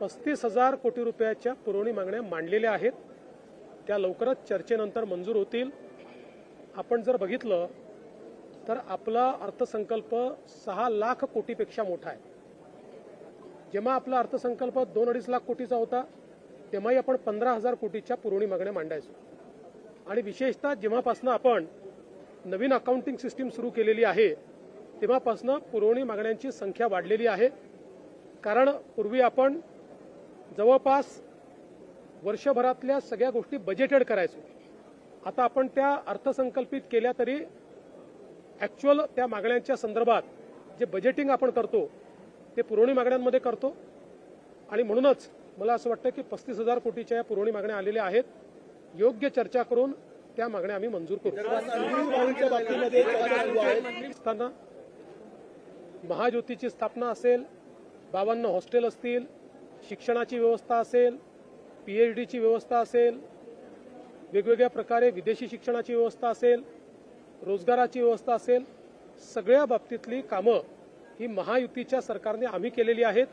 पस्तीस हजार कोटी रुपयाच्या पुरवणी मागण्या मांडलेल्या आहेत त्या लवकरच चर्चेनंतर मंजूर होतील आपण जर बघितलं तर आपला अर्थसंकल्प सहा लाख कोटीपेक्षा मोठा आहे जेव्हा आपला अर्थसंकल्प दोन अडीच लाख कोटीचा होता तेव्हाही आपण पंधरा हजार कोटीच्या पुरवणी मागण्या मांडायचो आणि विशेषतः जेव्हापासून आपण नवीन अकाउंटिंग सिस्टीम सुरू केलेली आहे तेव्हापासून पुरवणी मागण्यांची संख्या वाढलेली आहे. कारण पूर्वी आपण जवळपास वर्षभरातल्या सगळ्या गोष्टी बजेटेड करायचो. आता आपण त्या अर्थसंकल्पित केल्या तरी ॲक्च्युअल त्या मागण्यांच्या संदर्भात जे बजेटिंग आपण करतो ते पुरवणी मागण्यांमध्ये करतो. आणि म्हणूनच मला असं वाटतं की पस्तीस हजार कोटीच्या या पुरवणी मागण्या आलेल्या आहेत. योग्य चर्चा करून त्या मागण्या आम्ही मंजूर करू. असताना महाज्योतीची स्थापना असेल बावन्न हॉस्टेल असतील शिक्षणाची व्यवस्था असेल पीएच डीची व्यवस्था असेल वेगवेगळ्या प्रकारे विदेशी शिक्षणाची व्यवस्था असेल रोजगाराची व्यवस्था असेल सगळ्या बाबतीतली कामं ही महायुतीच्या सरकारने आम्ही केलेली आहेत.